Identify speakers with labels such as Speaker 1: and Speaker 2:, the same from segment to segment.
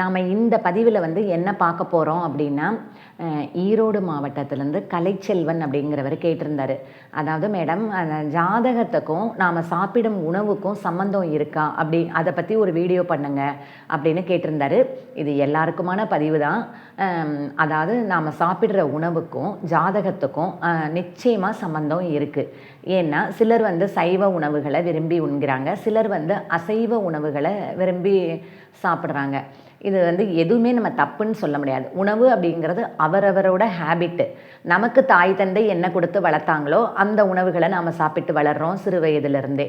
Speaker 1: நாம் இந்த பதிவில் வந்து என்ன பார்க்க போகிறோம் அப்படின்னா ஈரோடு மாவட்டத்திலேருந்து கலைச்செல்வன் அப்படிங்கிறவர் கேட்டிருந்தாரு. அதாவது மேடம் ஜாதகத்துக்கும் நாம் சாப்பிடும் உணவுக்கும் சம்மந்தம் இருக்கா? அப்படி அதை பற்றி ஒரு வீடியோ பண்ணுங்க அப்படின்னு கேட்டிருந்தாரு. இது எல்லாருக்குமான பதிவு தான். அதாவது நாம் சாப்பிட்ற உணவுக்கும் ஜாதகத்துக்கும் நிச்சயமாக சம்மந்தம் இருக்குது ஏன்னா சிலர் வந்து சைவ உணவுகளை விரும்பி உண்கிறாங்க. சிலர் வந்து அசைவ உணவுகளை விரும்பி சாப்பிட்றாங்க. இது வந்து எதுவுமே நம்ம தப்புன்னு சொல்ல முடியாது. உணவு அப்படிங்கிறது அவரவரோட ஹேபிட்டு நமக்கு தாய் தந்தை என்ன கொடுத்து வளர்த்தாங்களோ அந்த உணவுகளை நாம் சாப்பிட்டு வளர்கிறோம் சிறு வயதிலிருந்தே.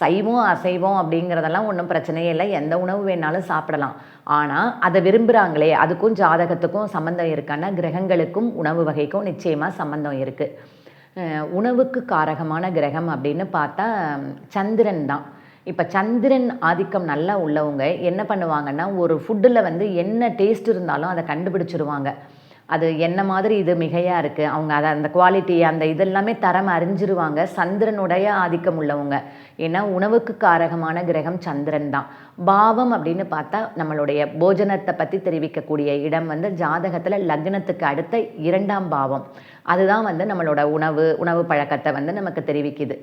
Speaker 1: சைவம் அசைவம் அப்படிங்கிறதெல்லாம் ஒன்றும் பிரச்சனையே இல்லை. எந்த உணவு வேணாலும் சாப்பிடலாம். ஆனால் அதை விரும்புகிறாங்களே அதுக்கும் ஜாதகத்துக்கும் சம்மந்தம் இருக்கான்னா கிரகங்களுக்கும் உணவு வகைக்கும் நிச்சயமாக சம்மந்தம் இருக்குது உணவுக்கு காரகமான கிரகம் அப்படின்னு பார்த்தா சந்திரன் தான். இப்போ சந்திரன் ஆதிக்கம் நல்லா உள்ளவங்க என்ன பண்ணுவாங்கன்னா ஒரு ஃபுட்டில் வந்து என்ன டேஸ்ட் இருந்தாலும் அதை கண்டுபிடிச்சிருவாங்க. அது என்ன மாதிரி இது மிகையாக இருக்குது அவங்க அதை அந்த குவாலிட்டி அந்த இதெல்லாமே தரம் அறிஞ்சிருவாங்க. சந்திரனுடைய ஆதிக்கம் உள்ளவங்க. ஏன்னா உணவுக்கு காரகமான கிரகம் சந்திரன் தான். பாவம் அப்படின்னு பார்த்தா நம்மளுடைய போஜனத்தை பற்றி தெரிவிக்கக்கூடிய இடம் வந்து ஜாதகத்தில் லக்னத்துக்கு அடுத்த இரண்டாம் பாவம். அதுதான் வந்து நம்மளோட உணவு உணவு பழக்கத்தை வந்து நமக்கு தெரிவிக்குது.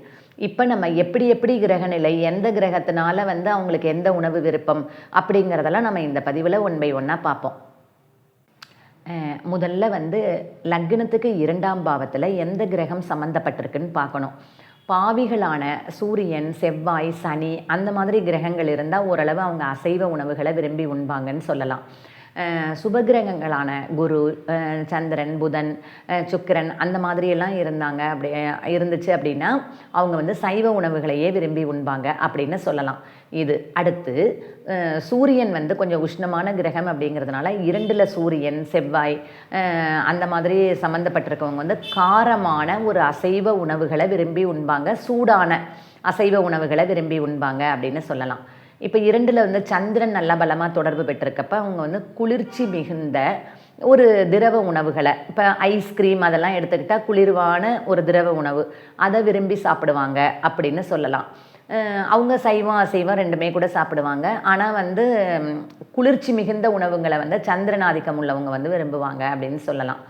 Speaker 1: இப்போ நம்ம எப்படி எப்படி கிரகநிலை எந்த கிரகத்தினால வந்து அவங்களுக்கு எந்த உணவு விருப்பம் அப்படிங்கிறதெல்லாம் நம்ம இந்த பதிவில் ஒன் பை ஒன்னாக பார்ப்போம். முதல்ல வந்து லக்னத்துக்கு இரண்டாம் பாவத்தில் எந்த கிரகம் சம்மந்தப்பட்டிருக்குன்னு பார்க்கணும். பாவிகளான சூரியன் செவ்வாய் சனி அந்த மாதிரி கிரகங்கள் இருந்தால் ஓரளவு அவங்க அசைவ உணவுகளை விரும்பி உண்பாங்கன்னு சொல்லலாம். சுபகிரகங்களான குரு சந்திரன் புதன் சுக்கிரன் அந்த மாதிரியெல்லாம் இருந்தாங்க. அப்படி இருந்துச்சு அப்படின்னா அவங்க வந்து சைவ உணவுகளையே விரும்பி உண்பாங்க அப்படின்னு சொல்லலாம். இது அடுத்து சூரியன் வந்து கொஞ்சம் உஷ்ணமான கிரகம் அப்படிங்கிறதுனால இரண்டில் சூரியன் செவ்வாய் அந்த மாதிரி சம்மந்தப்பட்டிருக்கவங்க வந்து காரமான ஒரு அசைவ உணவுகளை விரும்பி உண்பாங்க. சூடான அசைவ உணவுகளை விரும்பி உண்பாங்க அப்படின்னு சொல்லலாம். இப்போ இரண்டில் வந்து சந்திரன் நல்ல பலமாக தொடர்பு பெற்றிருக்கப்ப அவங்க வந்து குளிர்ச்சி மிகுந்த ஒரு திரவ உணவுகளை இப்போ ஐஸ்கிரீம் அதெல்லாம் எடுத்துக்கிட்டால் குளிர்வான ஒரு திரவ உணவு அதை விரும்பி சாப்பிடுவாங்க அப்படின்னு சொல்லலாம். அவங்க சைவம் அசைவம் ரெண்டுமே கூட சாப்பிடுவாங்க. ஆனால் வந்து குளிர்ச்சி மிகுந்த உணவுங்களை வந்து சந்திரன் ஆதிக்கம் உள்ளவங்க வந்து விரும்புவாங்க அப்படின்னு சொல்லலாம்.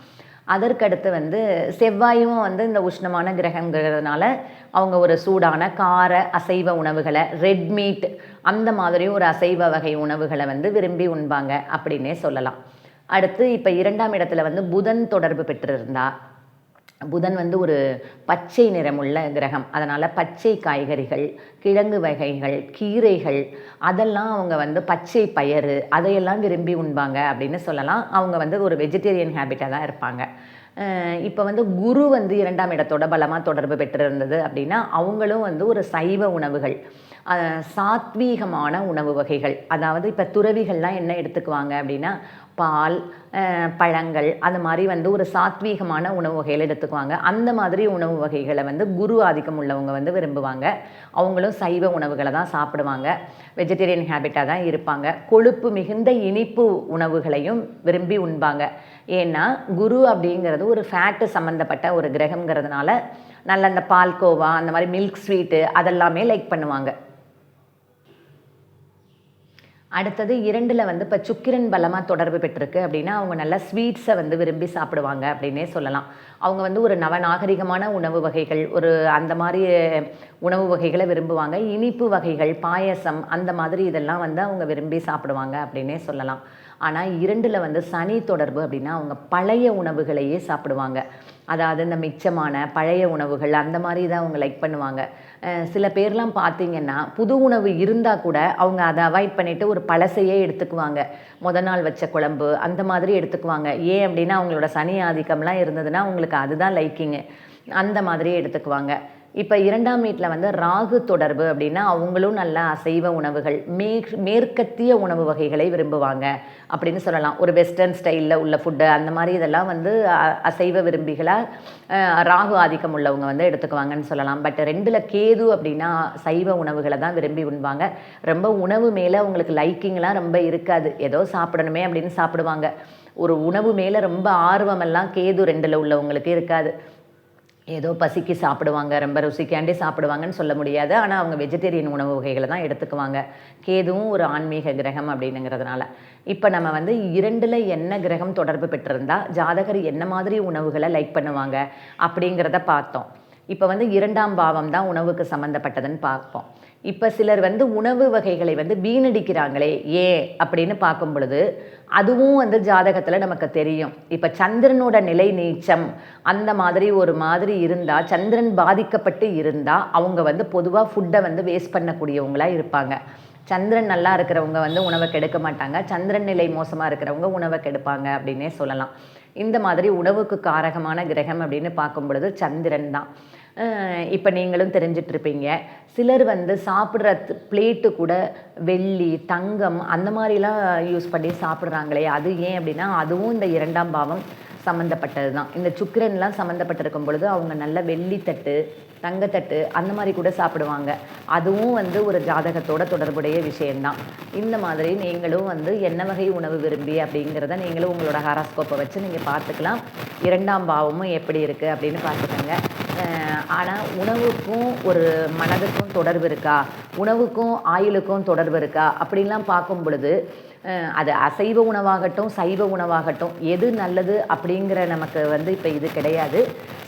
Speaker 1: அதற்கடுத்து வந்து செவ்வாயும் வந்து இந்த உஷ்ணமான கிரகங்கிறதுனால அவங்க ஒரு சூடான கார அசைவ உணவுகளை ரெட் மீட் அந்த மாதிரி ஒரு அசைவ வகை உணவுகளை வந்து விரும்பி உண்பாங்க அப்படின்னே சொல்லலாம். அடுத்து இப்போ இரண்டாம் இடத்துல வந்து புதன் தொடர்பு பெற்றிருந்தா புதன் வந்து ஒரு பச்சை நிறமுள்ள கிரகம். அதனால் பச்சை காய்கறிகள் கிழங்கு வகைகள் கீரைகள் அதெல்லாம் அவங்க வந்து பச்சை பயறு அதையெல்லாம் விரும்பி உண்பாங்க அப்படின்னு சொல்லலாம். அவங்க வந்து ஒரு வெஜிடேரியன் ஹேபிட்டாக தான் இருப்பாங்க. இப்போ வந்து குரு வந்து இரண்டாம் இடத்தோட பலமாக தொடர்பு பெற்றிருந்தது அப்படின்னா அவங்களும் வந்து ஒரு சைவ உணவுகள் சாத்வீகமான உணவு வகைகள். அதாவது இப்போ துறவிகள்லாம் என்ன எடுத்துக்குவாங்க அப்படின்னா பால் பழங்கள் அது மாதிரி வந்து ஒரு சாத்வீகமான உணவு வகைகள் எடுத்துக்குவாங்க. அந்த மாதிரி உணவு வகைகளை வந்து குரு ஆதிக்கம் உள்ளவங்க வந்து விரும்புவாங்க. அவங்களும் சைவ உணவுகளை தான் சாப்பிடுவாங்க. வெஜிடேரியன் ஹேபிட்டாக தான் இருப்பாங்க. கொழுப்பு மிகுந்த இனிப்பு உணவுகளையும் விரும்பி உண்பாங்க. ஏன்னா குரு அப்படிங்கிறது ஒரு ஃபேட்டு சம்மந்தப்பட்ட ஒரு கிரகங்கிறதுனால நல்ல அந்த பால்கோவா அந்த மாதிரி மில்க் ஸ்வீட்டு அதெல்லாமே லைக் பண்ணுவாங்க. அடுத்தது இரண்டில் வந்து இப்போ சுக்கிரன் பலமாக தொடர்பு பெற்றிருக்கு அப்படின்னா அவங்க நல்லா ஸ்வீட்ஸை வந்து விரும்பி சாப்பிடுவாங்க அப்படின்னே சொல்லலாம். அவங்க வந்து ஒரு நவநாகரிகமான உணவு வகைகள் ஒரு அந்த மாதிரி உணவு வகைகளை விரும்புவாங்க. இனிப்பு வகைகள் பாயசம் அந்த மாதிரி இதெல்லாம் வந்து அவங்க விரும்பி சாப்பிடுவாங்க அப்படின்னே சொல்லலாம். ஆனால் இரண்டில் வந்து சனி தொடர்பு அப்படின்னா அவங்க பழைய உணவுகளையே சாப்பிடுவாங்க. அதாவது இந்த மிச்சமான பழைய உணவுகள் அந்த மாதிரி தான் அவங்க லைக் பண்ணுவாங்க. சில பேர்லாம் பார்த்தீங்கன்னா புது உணவு இருந்தால் கூட அவங்க அதை அவாய்ட் பண்ணிவிட்டு ஒரு பழசையே எடுத்துக்குவாங்க. முத நாள் வச்ச குழம்பு அந்த மாதிரி எடுத்துக்குவாங்க. ஏன் அப்படின்னா அவங்களோட சனி ஆதிக்கம்லாம் இருந்ததுன்னா அவங்களுக்கு அதுதான் லைக்கிங்கு அந்த மாதிரியே எடுத்துக்குவாங்க. இப்போ இரண்டாம் வீட்டில் வந்து ராகு தொடர்பு அப்படின்னா அவங்களும் நல்ல அசைவ உணவுகள் மே மேற்கத்திய உணவு வகைகளை விரும்புவாங்க அப்படின்னு சொல்லலாம். ஒரு வெஸ்டர்ன் ஸ்டைலில் உள்ள ஃபுட்டு அந்த மாதிரி இதெல்லாம் வந்து அ- அசைவ விரும்பிகளாக ராகு ஆதிக்கம் உள்ளவங்க வந்து எடுத்துக்குவாங்கன்னு சொல்லலாம். பட் ரெண்டில் கேது அப்படின்னா சைவ உணவுகளை தான் விரும்பி உண்பாங்க. ரொம்ப உணவு மேலே அவங்களுக்கு லைக்கிங்லாம் ரொம்ப இருக்காது. ஏதோ சாப்பிடணுமே அப்படின்னு சாப்பிடுவாங்க. ஒரு உணவு மேலே ரொம்ப ஆர்வமெல்லாம் கேது ரெண்டில் உள்ளவங்களுக்கு இருக்காது. ஏதோ பசிக்கு சாப்பிடுவாங்க ரொம்ப ருசிக்காண்டி சாப்பிடுவாங்கன்னு சொல்ல முடியாது. ஆனால் அவங்க வெஜிடேரியன் உணவு வகைகளை தான் எடுத்துக்குவாங்க. கேதுவும் ஒரு ஆன்மீக கிரகம் அப்படின்னுங்கிறதுனால. இப்போ நம்ம வந்து இரண்டில் என்ன கிரகம் தொடர்பு பெற்றிருந்தால் ஜாதகர் என்ன மாதிரி உணவுகளை லைக் பண்ணுவாங்க அப்படிங்கிறத பார்த்தோம். இப்போ வந்து இரண்டாம் பாவம் தான் உணவுக்கு சம்மந்தப்பட்டதுன்னு பார்ப்போம். இப்போ சிலர் வந்து உணவு வகைகளை வந்து வீணடிக்கிறாங்களே ஏன் அப்படின்னு பார்க்கும் பொழுது அதுவும் வந்து ஜாதகத்தில் நமக்கு தெரியும். இப்போ சந்திரனோட நிலை நீச்சம் அந்த மாதிரி ஒரு மாதிரி இருந்தால் சந்திரன் பாதிக்கப்பட்டு இருந்தால் அவங்க வந்து பொதுவாக ஃபுட்டை வந்து வேஸ்ட் பண்ணக்கூடியவங்களாக இருப்பாங்க. சந்திரன் நல்லா இருக்கிறவங்க வந்து உணவை கெடுக்க மாட்டாங்க. சந்திரன் நிலை மோசமாக இருக்கிறவங்க உணவை கெடுப்பாங்க அப்படின்னே சொல்லலாம். இந்த மாதிரி உணவுக்கு காரகமான கிரகம் அப்படின்னு பார்க்கும் பொழுது சந்திரன் தான். இப்போ நீங்களும் தெரிஞ்சிட்ருப்பீங்க சிலர் வந்து சாப்பிட்ற பிளேட்டு கூட வெள்ளி தங்கம் அந்த மாதிரிலாம் யூஸ் பண்ணி சாப்பிட்றாங்களே அது ஏன் அப்படின்னா அதுவும் இந்த இரண்டாம் பாவம் சம்மந்தப்பட்டது தான் இந்த சுக்கரன்லாம் சம்மந்தப்பட்டிருக்கும் பொழுது அவங்க நல்ல வெள்ளித்தட்டு தங்கத்தட்டு அந்த மாதிரி கூட சாப்பிடுவாங்க. அதுவும் வந்து ஒரு ஜாதகத்தோட தொடர்புடைய விஷயந்தான் இந்த மாதிரி நீங்களும் வந்து என்ன வகை உணவு விரும்பி அப்படிங்கிறத நீங்களும் உங்களோட ஹாராஸ்கோப்பை வச்சு நீங்கள் பார்த்துக்கலாம். இரண்டாம் பாவமும் எப்படி இருக்குது அப்படின்னு பார்த்துக்கோங்க. ஆனால் உணவுக்கும் ஒரு மனதுக்கும் தொடர்பு இருக்கா? உணவுக்கும் ஆயுளுக்கும் தொடர்பு இருக்கா? அப்படின்லாம் பார்க்கும் பொழுது அது அசைவ உணவாகட்டும் சைவ உணவாகட்டும் எது நல்லது அப்படிங்கிற நமக்கு வந்து இப்போ இது கிடையாது.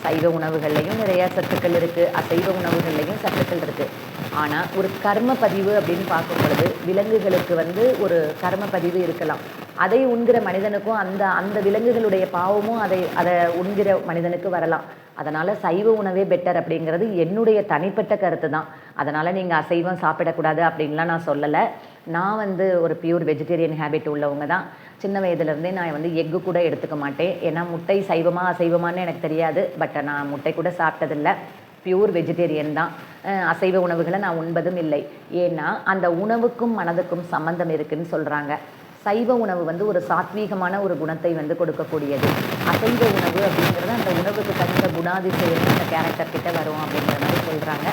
Speaker 1: சைவ உணவுகள்லையும் நிறையா சத்துக்கள் இருக்குது அசைவ உணவுகள்லையும் சத்துக்கள் இருக்குது ஆனால் ஒரு கர்ம பதிவு அப்படின்னு பார்க்கும் பொழுது விலங்குகளுக்கு வந்து ஒரு கர்ம பதிவு இருக்கலாம். அதை உண்கிற மனிதனுக்கும் அந்த அந்த விலங்குகளுடைய பாவமும் அதை அதை உண்கிற மனிதனுக்கு வரலாம். அதனால் சைவ உணவே பெட்டர் அப்படிங்கிறது என்னுடைய தனிப்பட்ட கருத்து தான் அதனால் நீங்கள் அசைவம் சாப்பிடக்கூடாது அப்படின்லாம் நான் சொல்லலை. நான் வந்து ஒரு பியூர் வெஜிடேரியன் ஹேபிட் உள்ளவங்க தான் சின்ன வயதுலேருந்தே நான் வந்து எக்கு கூட எடுத்துக்க மாட்டேன். ஏன்னா முட்டை சைவமாக அசைவமானு எனக்கு தெரியாது. பட் நான் முட்டை கூட சாப்பிட்டதில்லை. பியூர் வெஜிடேரியன் தான். அசைவ உணவுகளை நான் உண்பதும் இல்லை. ஏன்னா அந்த உணவுக்கும் மனதுக்கும் சம்மந்தம் இருக்குதுன்னு சொல்கிறாங்க சைவ உணவு வந்து ஒரு சாத்வீகமான ஒரு குணத்தை வந்து கொடுக்கக்கூடியது. அசைவ உணவு அப்படிங்கிறது அந்த உணவுக்கு தகுந்த குணாதிசயம் அந்த கேரக்டர் கிட்ட வரும் அப்படிங்கிற மாதிரி சொல்கிறாங்க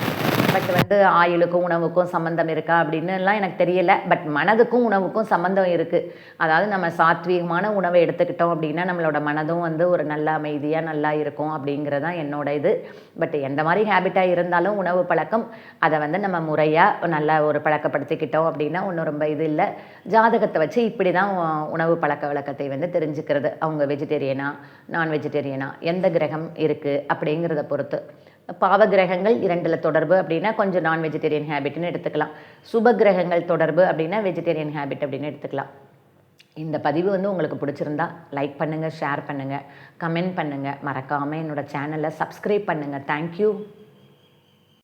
Speaker 1: பட் வந்து ஆயுளுக்கும் உணவுக்கும் சம்மந்தம் இருக்கா அப்படின்னுலாம் எனக்கு தெரியல. பட் மனதுக்கும் உணவுக்கும் சம்மந்தம் இருக்குது அதாவது நம்ம சாத்வீகமான உணவை எடுத்துக்கிட்டோம் அப்படின்னா நம்மளோட மனதும் வந்து ஒரு நல்ல அமைதியாக நல்லா இருக்கும் அப்படிங்கிறது தான் என்னோட இது. பட் எந்த மாதிரி ஹேபிட்டாக இருந்தாலும் உணவு பழக்கம் அதை வந்து நம்ம முறையாக நல்லா ஒரு பழக்கப்படுத்திக்கிட்டோம் அப்படின்னா ஒன்றும் ரொம்ப இது இல்லை. ஜாதகத்தை வச்சு இப்படி தான் உணவு பழக்க வழக்கத்தை வந்து தெரிஞ்சுக்கிறது. அவங்க வெஜிடேரியனா நான் வெஜிடேரியனா எந்த கிரகம் இருக்குது அப்படிங்கிறத பொறுத்து. பாவ கிரகங்கள் இரண்டில் தொடர்பு அப்படின்னா கொஞ்சம் நான் வெஜிடேரியன் ஹேபிட்னு எடுத்துக்கலாம். சுப கிரகங்கள் தொடர்பு அப்படின்னா வெஜிடேரியன் ஹேபிட் அப்படின்னு எடுத்துக்கலாம். இந்த பதிவு வந்து உங்களுக்கு பிடிச்சிருந்தா லைக் பண்ணுங்கள் ஷேர் பண்ணுங்கள் கமெண்ட் பண்ணுங்கள் மறக்காமல் என்னோடய சேனலை சப்ஸ்கிரைப் பண்ணுங்கள் தேங்க்யூ